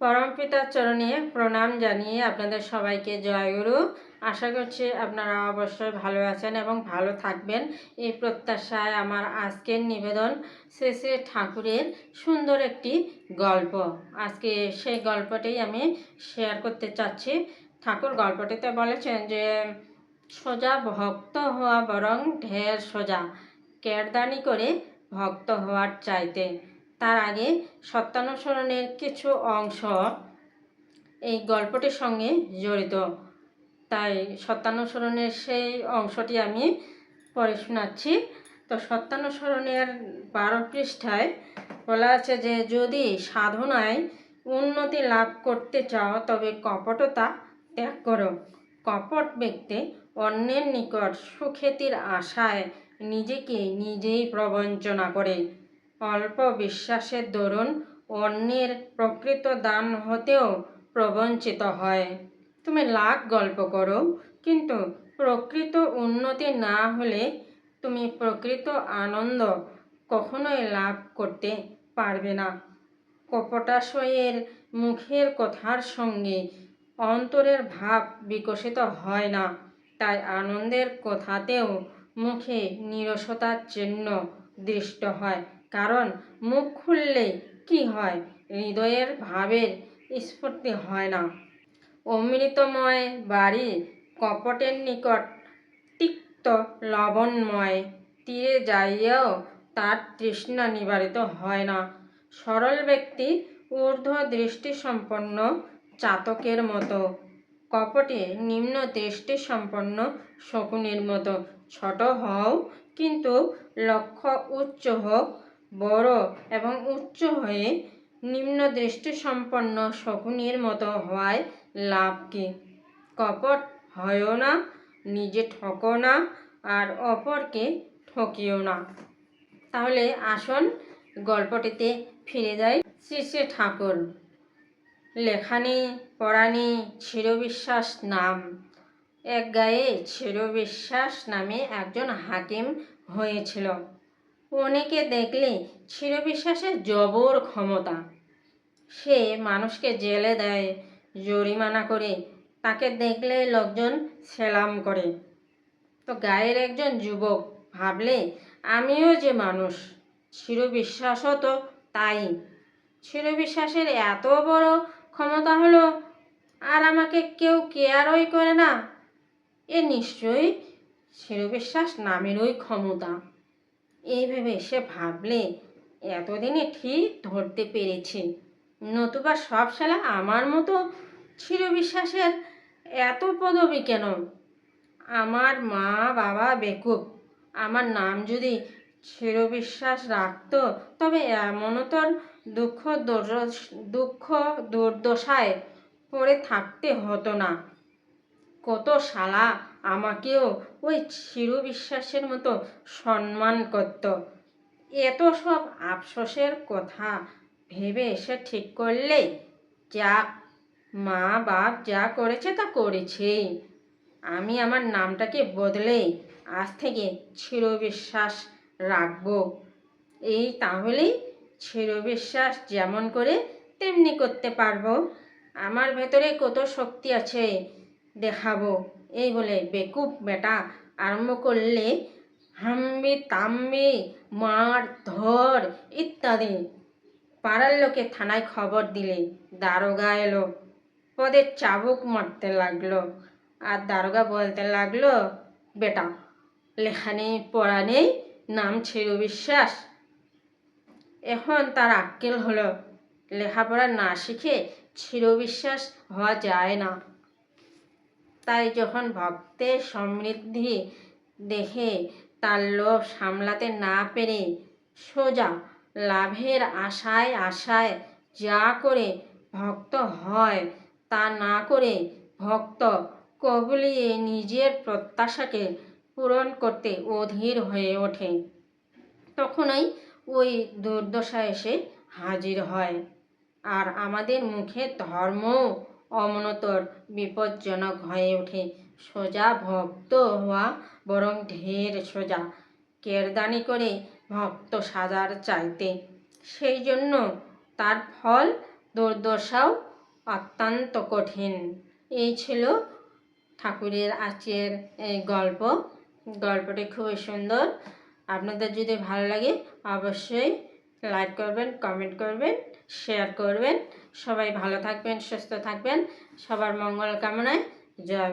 পরমপিতার চরণে প্রণাম জানিয়ে আপনাদের সবাইকে জয়গুরু আশা করছি আপনারা অবশ্যই ভালো আছেন এবং ভালো থাকবেন। এই প্রত্যাশায় আমার আজকের নিবেদন শ্রী শ্রী ঠাকুরের সুন্দর একটি গল্প। আজকে সেই গল্পটি আমি শেয়ার করতে চাচ্ছি। ঠাকুর গল্পটিতে বলেছেন যে, সোজা ভক্ত হওয়া বরং ঢের সোজা। কেরদানি করে ভক্ত হওয়ার চাইতে। তার আগে সত্যানুসরণের কিছু অংশ এই গল্পটির সঙ্গে জড়িত। তাই সত্যানুসরণের সেই অংশটি আমি পড়ে শোনাচ্ছি। তো সত্যানুসরণের বারো পৃষ্ঠায় বলা আছে যে, যদি সাধনায় উন্নতি লাভ করতে চাও, তবে কপটতা ত্যাগ করো। কপট ব্যক্তি অন্যের নিকট সুখ্যাতির আশায় নিজেকে নিজেই প্রবঞ্চনা করে। অল্প বিশ্বাসের দরুন অন্যের প্রকৃত দান হতেও প্রবঞ্চিত হয়। তুমি লাখ গল্প করো, কিন্তু প্রকৃত উন্নতি না হলে তুমি প্রকৃত আনন্দ কখনোই লাভ করতে পারবে না। কপটাশয়ের মুখের কথার সঙ্গে অন্তরের ভাব বিকশিত হয় না, তাই আনন্দের কথাতেও মুখে নিরসতার চিহ্ন দৃষ্ট হয়। কারণ মুখ খুললে কি হয়? হৃদয়ের ভাবের স্ফূর্তি হয় না। অমৃতময় বাড়ি কপটের নিকট তিক্ত লবণময়। তীরে যাইয়াও তার তৃষ্ণা নিবারিত হয় না। সরল ব্যক্তি ঊর্ধ্ব দৃষ্টিসম্পন্ন চাতকের মতো। কপটে নিম্ন দৃষ্টিসম্পন্ন শকুনের মতো। ছোট হও, কিন্তু লক্ষ্য উচ্চ হোক। বড় এবং উচ্চ হয়ে নিম্ন দৃষ্টিসম্পন্ন শকুনের মতো হওয়ায় লাভ কি? কপট হয়ও না, নিজে ঠকো না, আর অপরকে ঠকিও না। তাহলে আসুন গল্পটিতে ফিরে যাই শ্রী ঠাকুর। লেখানি পড়ানি চিরবিশ্বাস নাম। এক গায়ে চিরবিশ্বাস নামে একজন হাকিম হয়েছিল। অনেকে দেখলে চিরবিশ্বাসের জবর ক্ষমতা। সে মানুষকে জেলে দেয়, জরিমানা করে। তাকে দেখলে লোকজন সেলাম করে। তো গায়ের একজন যুবক ভাবলে, আমিও যে মানুষ, চিরবিশ্বাসও তো তাই। চিরবিশ্বাসের এত বড় ক্ষমতা হলো, আর আমাকে কেউ কেয়ারই করে না। এ নিশ্চয়ই চিরবিশ্বাস নামেরই ক্ষমতা। এই ভেবে সে ভাবলে এতদিনে ঠিক ধরতে পেরেছে। নতুবা সব শালা আমার মতো চিরবিশ্বাসের এত পদবি কেন? আমার মা বাবা বেকুব। আমার নাম যদি চিরবিশ্বাস রাখত, তবে এমনতর দুঃখ দুঃখ দুর্দশায় পড়ে থাকতে হতো না। কত শালা আমাকেও ওই চিরবিশ্বাসের মতো সম্মান করত। এত সব আফসোসের কথা ভেবে এসে ঠিক করলে যা মা বাপ যা করেছে তা করেছে। আমি আমার নামটাকে বদলে আজ থেকে চিরবিশ্বাস রাখব। এই তাহলেই চিরবিশ্বাস যেমন করে তেমনি করতে পারব। আমার ভেতরে কত শক্তি আছে দেখাবো। এই বলে বেকুব বেটা আরম্ভ করলে হাম্বি তাম্বি মার ধর ইত্যাদি। পাড়ার লোকে থানায় খবর দিলে দারোগা এলো। পদের চাবুক মারতে লাগল। আর দারোগা বলতে লাগল, বেটা লেখা নেই পড়া নেই, নাম ছিল বিশ্বাস। এখন তার আক্কেল হলো, লেখাপড়া না শিখে চিরবিশ্বাস হওয়া যায় না। তাই যখন ভক্তের সমৃদ্ধি দেখে তার লোভ সামলাতে না পেরে সোজা লাভের আশায় আশায় যা করে ভক্ত হয় তা না করে ভক্ত কবলিয়ে নিজের প্রত্যাশাকে পূরণ করতে অধীর হয়ে ওঠে। তখনই ওই দুর্দশা এসে হাজির হয়। আর আমাদের মুখে ধর্ম অমনতর বিপজ্জনক হয়ে ওঠে। সোজা ভক্ত হওয়া বরং ঢের সোজা। কেরদানি করে ভক্ত সাজার চাইতে। সেই জন্য তার ফল, দুর্দশাও অত্যন্ত কঠিন। এই ছিল ঠাকুরের আজকের এই গল্প। গল্পটি খুবই সুন্দর। আপনাদের যদি ভালো লাগে, অবশ্যই লাইক করবেন, কমেন্ট করবেন। শেয়ার করবেন। সবাই ভালো থাকবেন সুস্থ থাকবেন। সবার মঙ্গল কামনায় জয়